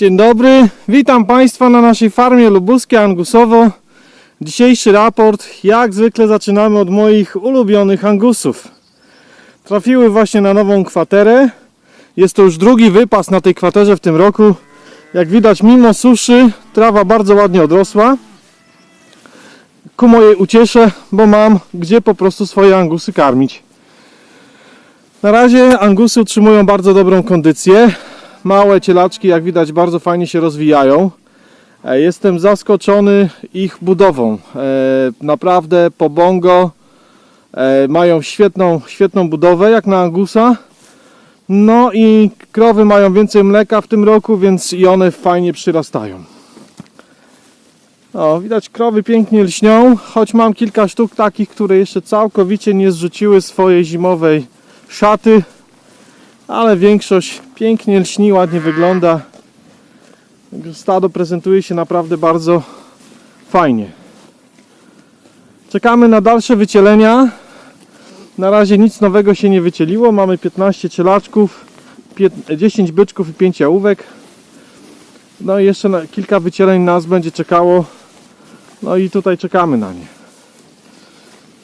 Dzień dobry, witam Państwa na naszej farmie lubuskie Angusowo. Dzisiejszy raport, jak zwykle zaczynamy od moich ulubionych Angusów. Trafiły właśnie na nową kwaterę. Jest to już drugi wypas na tej kwaterze w tym roku. Jak widać, mimo suszy, trawa bardzo ładnie odrosła. Ku mojej uciesze, bo mam gdzie po prostu swoje Angusy karmić. Na razie Angusy utrzymują bardzo dobrą kondycję. Małe cielaczki, jak widać, bardzo fajnie się rozwijają. E, Jestem zaskoczony ich budową. E, Naprawdę po bongo e, mają świetną, świetną budowę, jak na Angusa. No i krowy mają więcej mleka w tym roku, więc i one fajnie przyrastają. O, widać krowy pięknie lśnią, choć mam kilka sztuk takich, które jeszcze całkowicie nie zrzuciły swojej zimowej szaty, ale większość pięknie lśni, ładnie wygląda. Stado prezentuje się naprawdę bardzo fajnie. Czekamy na dalsze wycielenia. Na razie nic nowego się nie wycieliło. Mamy 15 cielaczków, pię- 10 byczków i 5 jałówek. No i jeszcze kilka wycieleń nas będzie czekało. No i tutaj czekamy na nie.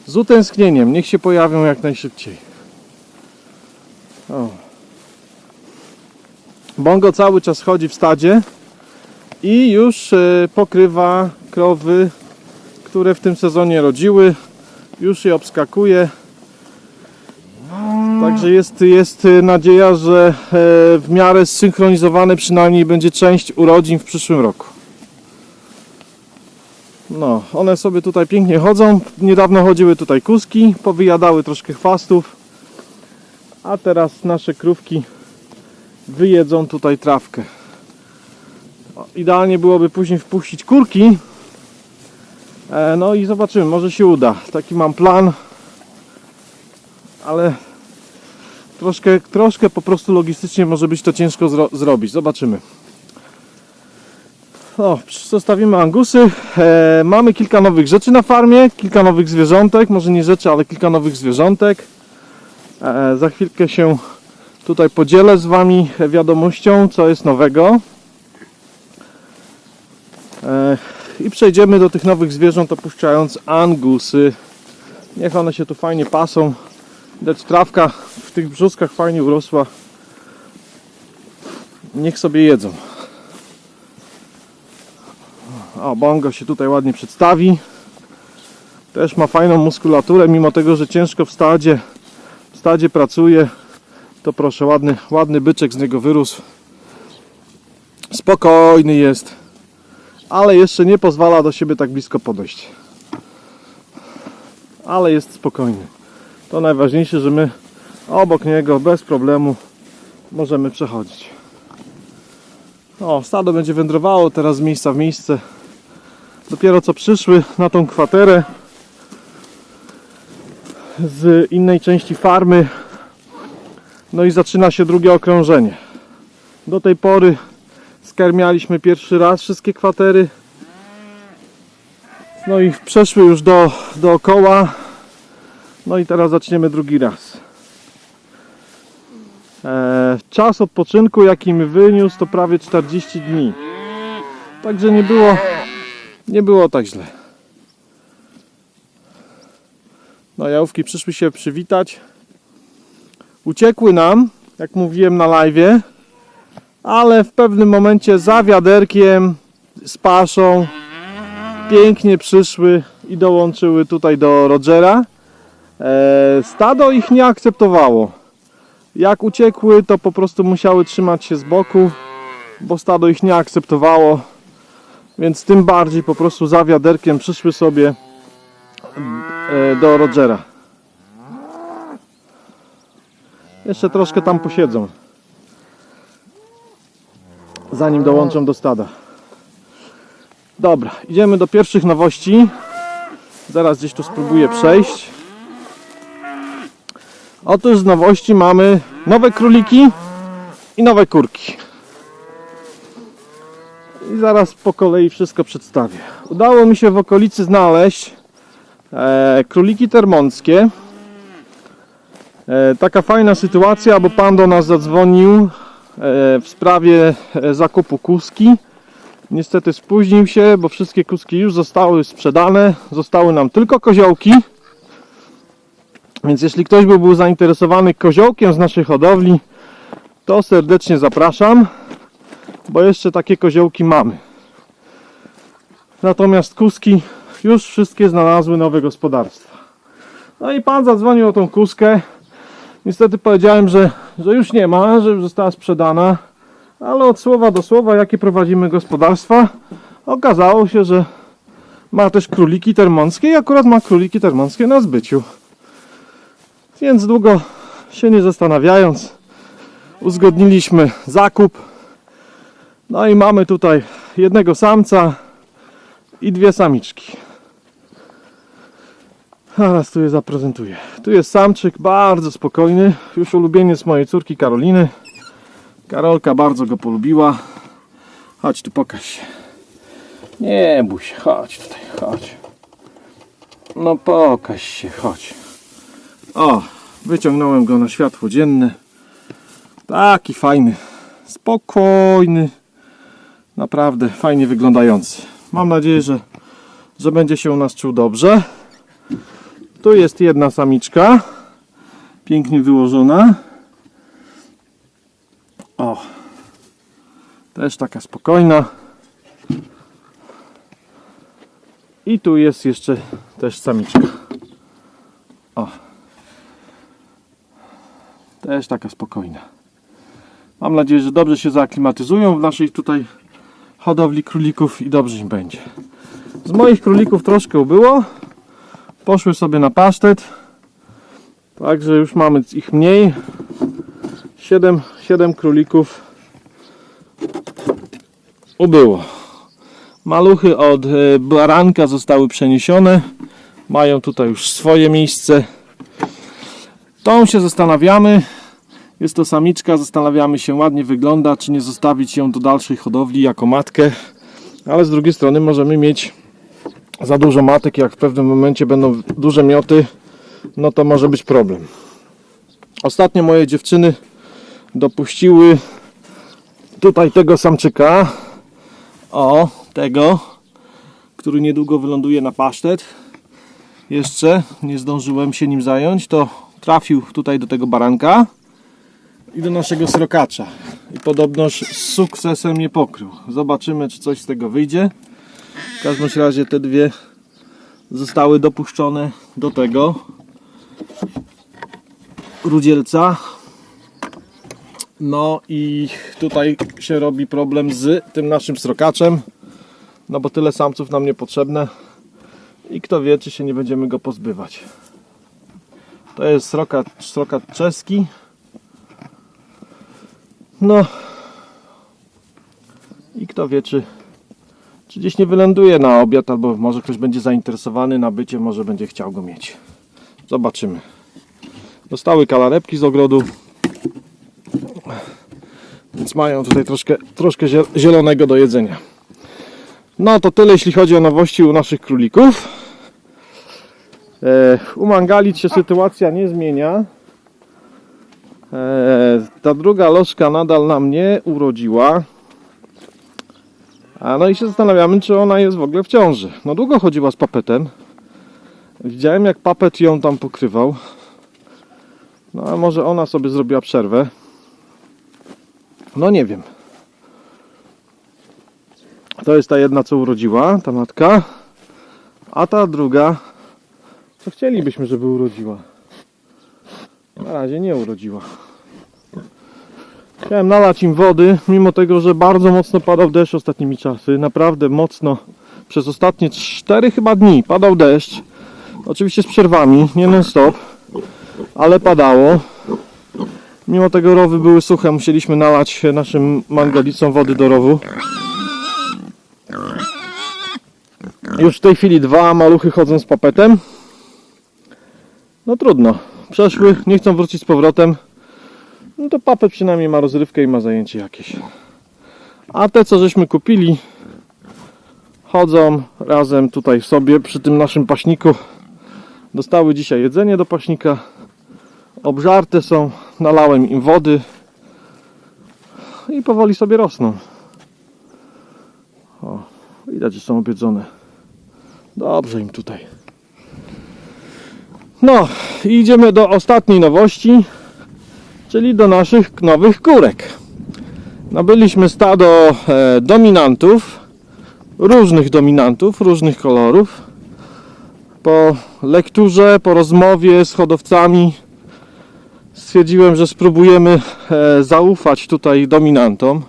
Z utęsknieniem. Niech się pojawią jak najszybciej. Bongo cały czas chodzi w stadzie i już e, pokrywa krowy, które w tym sezonie rodziły. Już je obskakuje. Także jest, jest e, nadzieja, że e, w miarę zsynchronizowane przynajmniej będzie część urodzin w przyszłym roku. No, one sobie tutaj pięknie chodzą. Niedawno chodziły tutaj kuski, powyjadały troszkę chwastów. A teraz nasze krówki wyjedzą tutaj trawkę. Idealnie byłoby później wpuścić kurki. E, no i zobaczymy, może się uda. Taki mam plan. Ale troszkę, troszkę po prostu logistycznie może być to ciężko zro zrobić. Zobaczymy. O, zostawimy angusy. E, mamy kilka nowych rzeczy na farmie, kilka nowych zwierzątek. Może nie rzeczy, ale kilka nowych zwierzątek. E, za chwilkę się tutaj podzielę z Wami wiadomością, co jest nowego. E, I przejdziemy do tych nowych zwierząt, opuszczając angusy. Niech one się tu fajnie pasą. Widać trawka w tych brzuskach fajnie urosła. Niech sobie jedzą. O, bongo się tutaj ładnie przedstawi. Też ma fajną muskulaturę, mimo tego, że ciężko w stadzie w stadzie pracuje, to proszę, ładny, ładny byczek z niego wyrósł. Spokojny jest, ale jeszcze nie pozwala do siebie tak blisko podejść. Ale jest spokojny. To najważniejsze, że my obok niego bez problemu możemy przechodzić. O, stado będzie wędrowało teraz z miejsca w miejsce. Dopiero co przyszły na tą kwaterę z innej części farmy. No i zaczyna się drugie okrążenie. Do tej pory skarmialiśmy pierwszy raz wszystkie kwatery. No i przeszły już do, dookoła. No i teraz zaczniemy drugi raz. Eee, czas odpoczynku jaki mi wyniósł to prawie 40 dni. Także nie było, nie było tak źle. No jałówki przyszły się przywitać. Uciekły nam, jak mówiłem na live, ale w pewnym momencie za wiaderkiem, z paszą, pięknie przyszły i dołączyły tutaj do Rogera. E, stado ich nie akceptowało. Jak uciekły, to po prostu musiały trzymać się z boku, bo stado ich nie akceptowało. Więc tym bardziej po prostu za wiaderkiem przyszły sobie e, do Rogera. Jeszcze troszkę tam posiedzą. Zanim dołączą do stada. Dobra, idziemy do pierwszych nowości. Zaraz gdzieś tu spróbuję przejść. Otóż z nowości mamy nowe króliki i nowe kurki. I zaraz po kolei wszystko przedstawię. Udało mi się w okolicy znaleźć e, króliki termonckie. E, taka fajna sytuacja, bo pan do nas zadzwonił w sprawie e, zakupu kuski. Niestety spóźnił się, bo wszystkie kuski już zostały sprzedane. Zostały nam tylko koziołki. Więc jeśli ktoś by był zainteresowany koziołkiem z naszej hodowli, to serdecznie zapraszam, bo jeszcze takie koziołki mamy. Natomiast kuski już wszystkie znalazły nowe gospodarstwa. No i pan zadzwonił o tą kuskę. Niestety powiedziałem, że, że już nie ma, że już została sprzedana. Ale od słowa do słowa, jakie prowadzimy gospodarstwa, okazało się, że ma też króliki termonskie i akurat ma króliki termonskie na zbyciu. Więc długo się nie zastanawiając, uzgodniliśmy zakup. No i mamy tutaj jednego samca i dwie samiczki. Teraz tu je zaprezentuję. Tu jest samczyk, bardzo spokojny, już ulubieniec mojej córki Karoliny. Karolka bardzo go polubiła. Chodź tu, pokaż się. Nie bój się, chodź tutaj, chodź. No pokaż się, chodź. O, wyciągnąłem go na światło dzienne. Taki fajny, spokojny, naprawdę fajnie wyglądający. Mam nadzieję, że, że będzie się u nas czuł dobrze. Tu jest jedna samiczka, pięknie wyłożona. O, też taka spokojna. I tu jest jeszcze też samiczka. O, też taka spokojna. Mam nadzieję, że dobrze się zaaklimatyzują w naszej tutaj hodowli królików i dobrze im będzie. Z moich królików troszkę ubyło. Poszły sobie na pasztet. Także już mamy ich mniej. 7, 7 królików ubyło. Maluchy od e, baranka zostały przeniesione. Mają tutaj już swoje miejsce. Tą się zastanawiamy. Jest to samiczka, zastanawiamy się, ładnie wygląda, czy nie zostawić ją do dalszej hodowli jako matkę. Ale z drugiej strony możemy mieć za dużo matek, jak w pewnym momencie będą duże mioty, no to może być problem. Ostatnio moje dziewczyny dopuściły tutaj tego samczyka, o, tego, który niedługo wyląduje na pasztet. Jeszcze nie zdążyłem się nim zająć, to trafił tutaj do tego baranka i do naszego srokacza. I podobnoż z sukcesem je pokrył. Zobaczymy, czy coś z tego wyjdzie. W każdym razie te dwie zostały dopuszczone do tego rudzielca. No i tutaj się robi problem z tym naszym srokaczem. No bo tyle samców nam niepotrzebne. I kto wie, czy się nie będziemy go pozbywać. To jest srokat, srokat czeski. No. I kto wie, czy, czy gdzieś nie wyląduje na obiad, albo może ktoś będzie zainteresowany nabyciem, może będzie chciał go mieć. Zobaczymy. Dostały kalarepki z ogrodu. Więc mają tutaj troszkę, troszkę zie- zielonego do jedzenia. No to tyle jeśli chodzi o nowości u naszych królików. E, u Mangalit się sytuacja nie zmienia. E, ta druga lożka nadal nam nie urodziła. A no i się zastanawiamy, czy ona jest w ogóle w ciąży. No długo chodziła z papetem. Widziałem jak papet ją tam pokrywał. No a może ona sobie zrobiła przerwę. No nie wiem. To jest ta jedna, co urodziła, ta matka. A ta druga, co chcielibyśmy, żeby urodziła. Na razie nie urodziła. Chciałem nalać im wody, mimo tego, że bardzo mocno padał deszcz ostatnimi czasy. Naprawdę mocno. Przez ostatnie 4 chyba dni padał deszcz. Oczywiście z przerwami, nie non stop, ale padało. Mimo tego rowy były suche, musieliśmy nalać naszym mangalicom wody do rowu. Już w tej chwili dwa maluchy chodzą z papetem. No trudno. Przeszły, nie chcą wrócić z powrotem. No to papet przynajmniej ma rozrywkę i ma zajęcie jakieś. A te co żeśmy kupili chodzą razem tutaj sobie przy tym naszym paśniku. Dostały dzisiaj jedzenie do paśnika. Obżarte są, nalałem im wody. i powoli sobie rosną. O, widać, że są obiedzone. Dobrze im tutaj. No, idziemy do ostatniej nowości, czyli do naszych nowych kurek. Nabyliśmy stado e, dominantów, różnych dominantów, różnych kolorów. Po lekturze, po rozmowie z hodowcami stwierdziłem, że spróbujemy e, zaufać tutaj dominantom.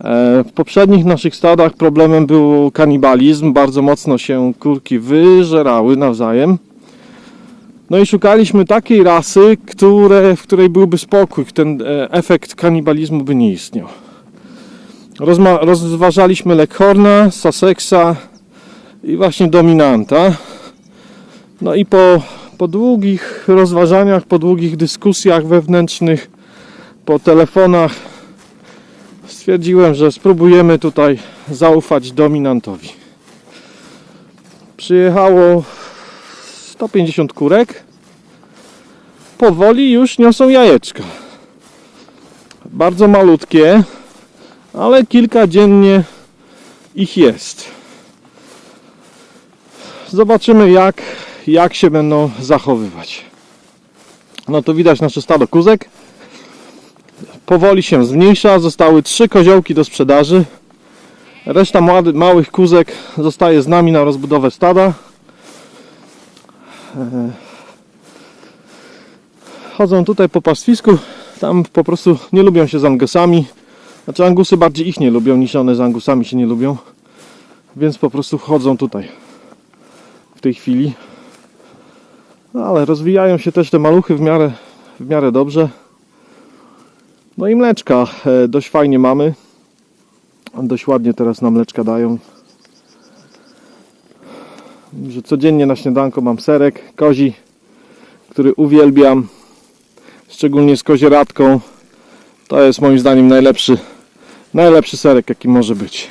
E, w poprzednich naszych stadach problemem był kanibalizm, bardzo mocno się kurki wyżerały nawzajem. No i szukaliśmy takiej rasy, które, w której byłby spokój, ten e, efekt kanibalizmu by nie istniał. Rozma- rozważaliśmy Leghorna, Sussexa i właśnie Dominanta. No i po, po długich rozważaniach, po długich dyskusjach wewnętrznych, po telefonach stwierdziłem, że spróbujemy tutaj zaufać Dominantowi. Przyjechało 150 kurek. Powoli już niosą jajeczka. Bardzo malutkie, ale kilka dziennie ich jest. Zobaczymy jak, jak się będą zachowywać. No to widać nasze stado kuzek. Powoli się zmniejsza. Zostały trzy koziołki do sprzedaży. Reszta małych kuzek zostaje z nami na rozbudowę stada. Chodzą tutaj po pastwisku. Tam po prostu nie lubią się z angusami. Znaczy angusy bardziej ich nie lubią niż one z angusami się nie lubią. Więc po prostu chodzą tutaj w tej chwili. No, ale rozwijają się też te maluchy w miarę, w miarę dobrze. No i mleczka e, dość fajnie mamy. Dość ładnie teraz nam mleczka dają. Że codziennie na śniadanko mam serek kozi, który uwielbiam szczególnie z kozieradką. To jest moim zdaniem najlepszy, najlepszy serek jaki może być.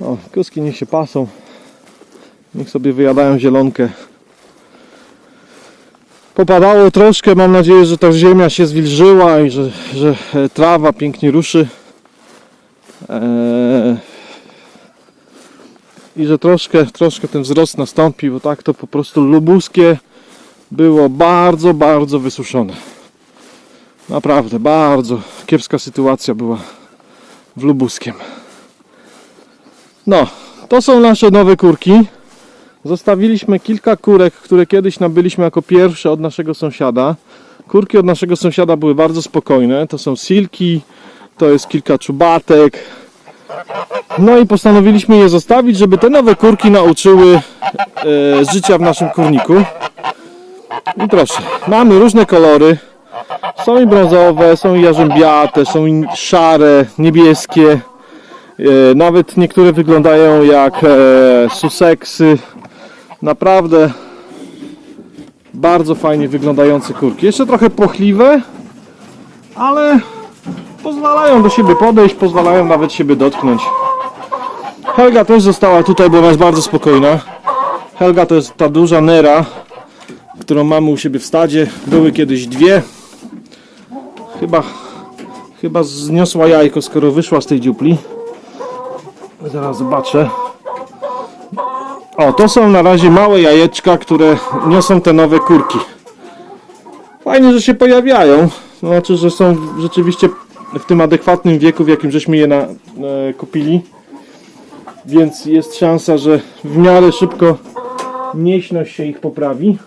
O, kuski niech się pasą. Niech sobie wyjadają zielonkę. Popadało troszkę, mam nadzieję, że ta ziemia się zwilżyła i że, że e, trawa pięknie ruszy. Eee, I że troszkę, troszkę ten wzrost nastąpi, bo tak to po prostu lubuskie było bardzo, bardzo wysuszone. Naprawdę, bardzo kiepska sytuacja była w Lubuskiem. No, to są nasze nowe kurki. Zostawiliśmy kilka kurek, które kiedyś nabyliśmy jako pierwsze od naszego sąsiada. Kurki od naszego sąsiada były bardzo spokojne. To są silki, to jest kilka czubatek. No i postanowiliśmy je zostawić, żeby te nowe kurki nauczyły e, życia w naszym kurniku. I proszę, mamy różne kolory. Są i brązowe, są i jarzębiate, są i szare, niebieskie. E, Nawet niektóre wyglądają jak e, Sussexy. Naprawdę bardzo fajnie wyglądające kurki. Jeszcze trochę płochliwe, ale pozwalają do siebie podejść, pozwalają nawet siebie dotknąć. Helga też została tutaj, bo jest bardzo spokojna. Helga to jest ta duża Nera, którą mamy u siebie w stadzie. Były kiedyś dwie. Chyba, chyba zniosła jajko, skoro wyszła z tej dziupli. Zaraz zobaczę. O, to są na razie małe jajeczka, które niosą te nowe kurki. Fajnie, że się pojawiają. Znaczy, że są rzeczywiście w tym adekwatnym wieku, w jakim żeśmy je na, e, kupili. Więc jest szansa, że w miarę szybko nieśność się ich poprawi.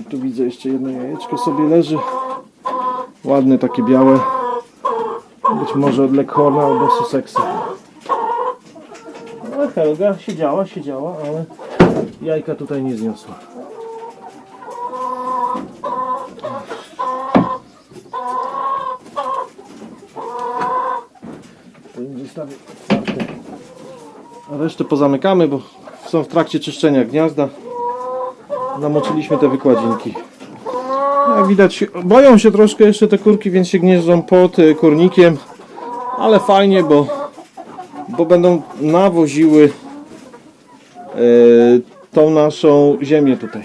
I tu widzę jeszcze jedno jajeczko sobie leży. Ładne takie białe. Być może od Leghorna albo Sussexa. No Helga siedziała, siedziała, ale jajka tutaj nie zniosła. To będzie stawię otwarte. A resztę pozamykamy, bo są w trakcie czyszczenia gniazda. Namoczyliśmy te wykładzinki. Jak widać, boją się troszkę jeszcze te kurki, więc się gnieżdżą pod y, kurnikiem. Ale fajnie, bo, bo będą nawoziły y, tą naszą ziemię tutaj.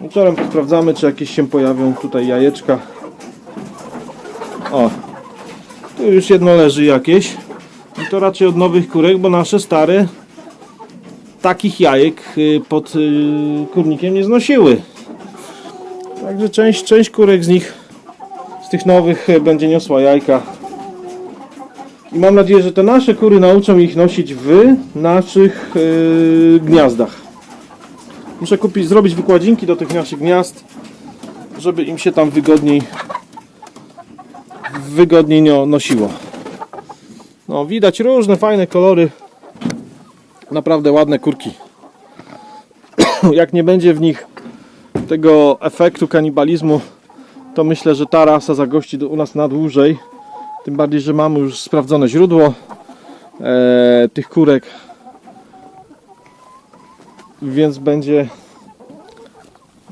Wieczorem sprawdzamy, czy jakieś się pojawią tutaj jajeczka. O, tu już jedno leży jakieś. I to raczej od nowych kurek, bo nasze stare takich jajek y, pod y, kurnikiem nie znosiły. Także część, część kurek z nich, z tych nowych y, będzie niosła jajka. I mam nadzieję, że te nasze kury nauczą ich nosić w naszych y, gniazdach. Muszę kupić, zrobić wykładzinki do tych naszych gniazd, żeby im się tam wygodniej wygodniej nio- nosiło. No, widać różne fajne kolory. Naprawdę ładne kurki. Jak nie będzie w nich tego efektu kanibalizmu, to myślę, że ta rasa zagości u nas na dłużej. Tym bardziej, że mamy już sprawdzone źródło e, tych kurek. Więc będzie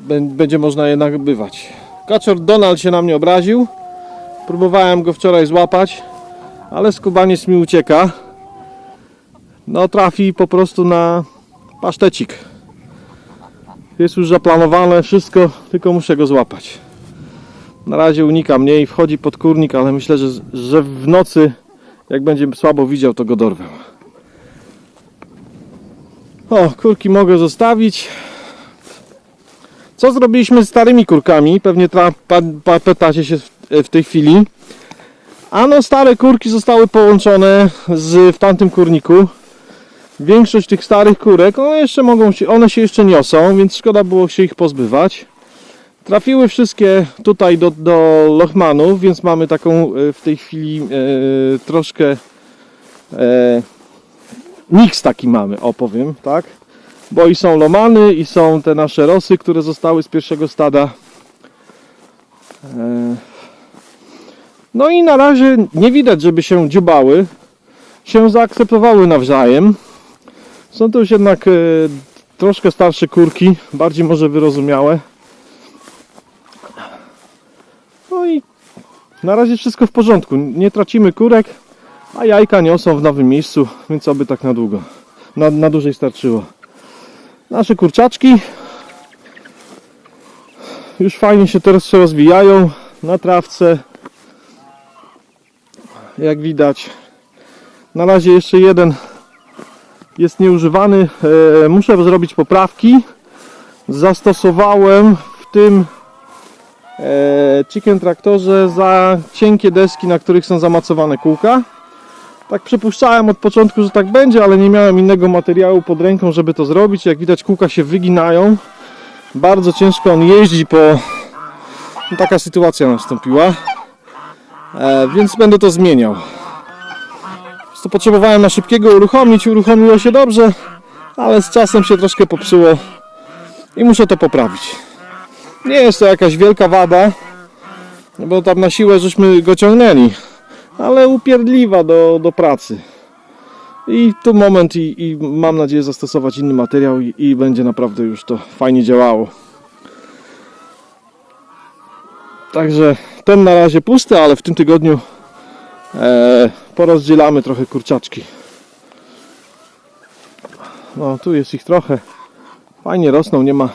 bę- będzie można je nabywać. Kaczor Donald się na mnie obraził. Próbowałem go wczoraj złapać, ale skubaniec mi ucieka. No trafi po prostu na pasztecik. Jest już zaplanowane wszystko, tylko muszę go złapać. Na razie unika mnie i wchodzi pod kurnik, ale myślę, że, że w nocy, jak będzie słabo widział, to go dorwę. O, kurki mogę zostawić. Co zrobiliśmy z starymi kurkami? Pewnie tra- pytacie się w, w tej chwili. Ano, stare kurki zostały połączone z, w tamtym kurniku. Większość tych starych kurek, one jeszcze mogą się, one się jeszcze niosą, więc szkoda było się ich pozbywać. Trafiły wszystkie tutaj do, do Lochmanów, więc mamy taką e, w tej chwili e, troszkę e, miks taki mamy, opowiem, tak? Bo i są lomany, i są te nasze rosy, które zostały z pierwszego stada. E, No i na razie nie widać, żeby się dziubały, się zaakceptowały nawzajem. Są to już jednak e, troszkę starsze kurki, bardziej może wyrozumiałe. No i na razie wszystko w porządku. Nie tracimy kurek, a jajka niosą w nowym miejscu, więc oby tak na długo, na, na dłużej starczyło. Nasze kurczaczki już fajnie się teraz rozwijają na trawce. Jak widać. Na razie jeszcze jeden jest nieużywany. E, muszę zrobić poprawki. Zastosowałem w tym e, chicken traktorze za cienkie deski, na których są zamacowane kółka. Tak przypuszczałem od początku, że tak będzie, ale nie miałem innego materiału pod ręką, żeby to zrobić. Jak widać kółka się wyginają. Bardzo ciężko on jeździ po... No, taka sytuacja nastąpiła. E, więc będę to zmieniał. Prostu potrzebowałem na szybkiego uruchomić. Uruchomiło się dobrze, ale z czasem się troszkę popsuło i muszę to poprawić. Nie jest to jakaś wielka wada, bo tam na siłę żeśmy go ciągnęli, ale upierdliwa do, do pracy. I tu moment i, i mam nadzieję zastosować inny materiał i, i będzie naprawdę już to fajnie działało. Także ten na razie pusty, ale w tym tygodniu e, porozdzielamy trochę kurczaczki. No tu jest ich trochę. Fajnie rosną, nie ma,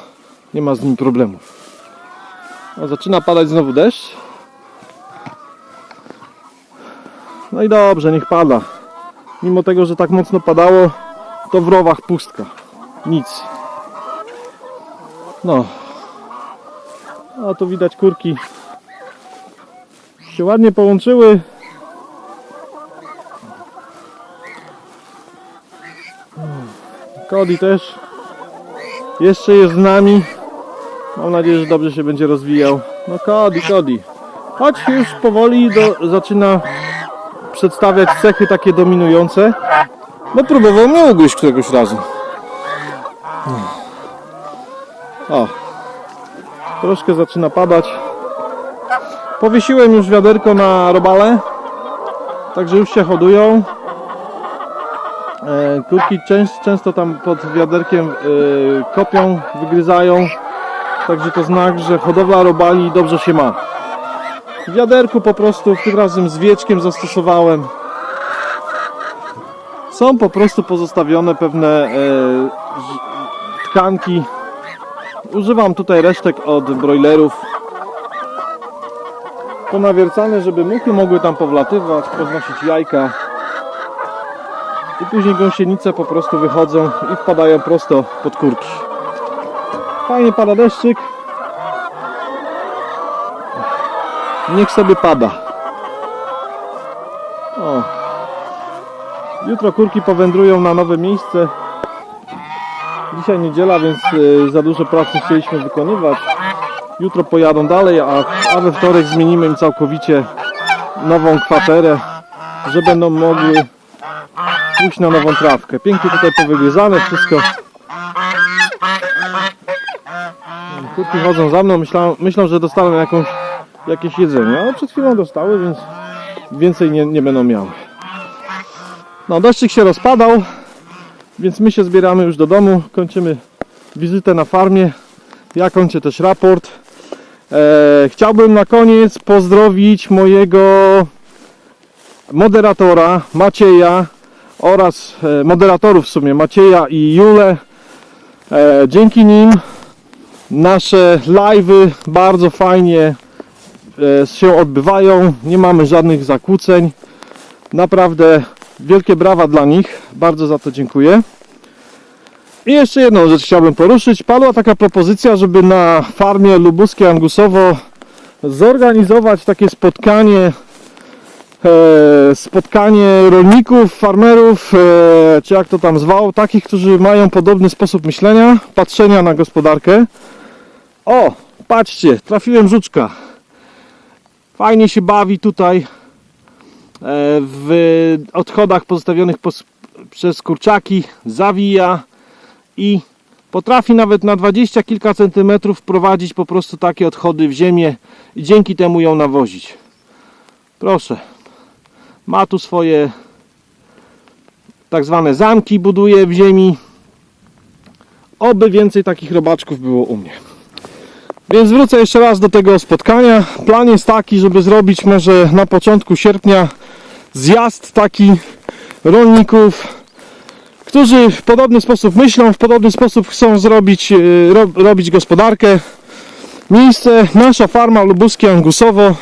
nie ma z nimi problemów. O, zaczyna padać znowu deszcz. No i dobrze, niech pada. Mimo tego, że tak mocno padało, to w rowach pustka. Nic. No. A tu widać kurki się ładnie połączyły. Cody też jeszcze jest z nami. Mam nadzieję, że dobrze się będzie rozwijał. No Cody, Cody. Choć już powoli do, zaczyna przedstawiać cechy takie dominujące. No próbował mnie ugryźć któregoś razu. O. Troszkę zaczyna padać. Powiesiłem już wiaderko na robale. Także już się hodują. E, Kurki często, tam pod wiaderkiem e, kopią, wygryzają. Także to znak, że hodowla robali dobrze się ma. W wiaderku po prostu tym razem z wieczkiem zastosowałem. Są po prostu pozostawione pewne e, tkanki. Używam tutaj resztek od broilerów. Ponawiercane, żeby muchy mogły tam powlatywać, poznosić jajka. I później gąsienice po prostu wychodzą i wpadają prosto pod kurki. Fajnie pada deszczyk. Niech sobie pada. O. Jutro kurki powędrują na nowe miejsce. Dzisiaj niedziela, więc y, za dużo pracy chcieliśmy wykonywać. Jutro pojadą dalej, a, a we wtorek zmienimy im całkowicie nową kwaterę, że będą mogły pójść na nową trawkę. Pięknie tutaj powygryzane wszystko. Kurki chodzą za mną, myślą, myślą że dostaną jakąś, jakieś jedzenie, ale przed chwilą dostały, więc więcej nie, nie będą miały. No, deszczyk się rozpadał, więc my się zbieramy już do domu, kończymy wizytę na farmie. Ja kończę też raport. E, chciałbym na koniec pozdrowić mojego moderatora Macieja oraz e, moderatorów w sumie Macieja i Julę. E, dzięki nim nasze live'y bardzo fajnie e, się odbywają. Nie mamy żadnych zakłóceń. Naprawdę wielkie brawa dla nich. Bardzo za to dziękuję. I jeszcze jedną rzecz chciałbym poruszyć. Padła taka propozycja, żeby na farmie lubuskie Angusowo zorganizować takie spotkanie e, spotkanie rolników, farmerów, e, czy jak to tam zwał, takich, którzy mają podobny sposób myślenia, patrzenia na gospodarkę. O, patrzcie, trafiłem żuczka. Fajnie się bawi tutaj e, w odchodach pozostawionych przez kurczaki, zawija i potrafi nawet na dwadzieścia kilka centymetrów wprowadzić po prostu takie odchody w ziemię i dzięki temu ją nawozić. Proszę. Ma tu swoje tak zwane zamki, buduje w ziemi. Oby więcej takich robaczków było u mnie. Więc wrócę jeszcze raz do tego spotkania. Plan jest taki, żeby zrobić może na początku sierpnia zjazd taki rolników, którzy w podobny sposób myślą, w podobny sposób chcą zrobić, e, ro, robić gospodarkę. Miejsce, nasza farma lubuskie Angusowo,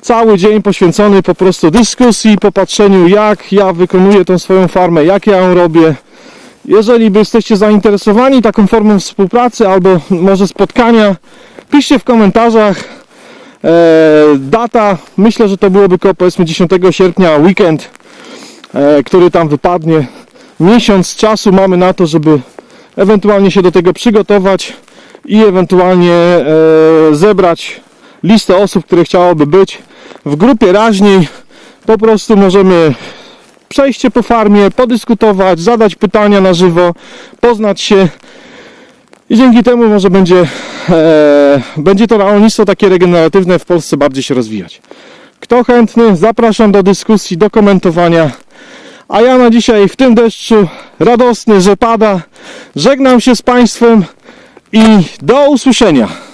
cały dzień poświęcony po prostu dyskusji, popatrzeniu jak ja wykonuję tą swoją farmę, jak ja ją robię. Jeżeli by jesteście zainteresowani taką formą współpracy albo może spotkania, piszcie w komentarzach. E, data, myślę, że to byłoby koło powiedzmy 10 sierpnia, weekend, e, który tam wypadnie. Miesiąc czasu mamy na to, żeby ewentualnie się do tego przygotować i ewentualnie e, zebrać listę osób, które chciałoby być w grupie raźniej. Po prostu możemy przejście po farmie, podyskutować, zadać pytania na żywo, poznać się i dzięki temu może będzie, e, będzie to rolnictwo takie regeneratywne w Polsce bardziej się rozwijać. Kto chętny, zapraszam do dyskusji, do komentowania. A ja na dzisiaj w tym deszczu radosny, że pada, żegnam się z Państwem i do usłyszenia.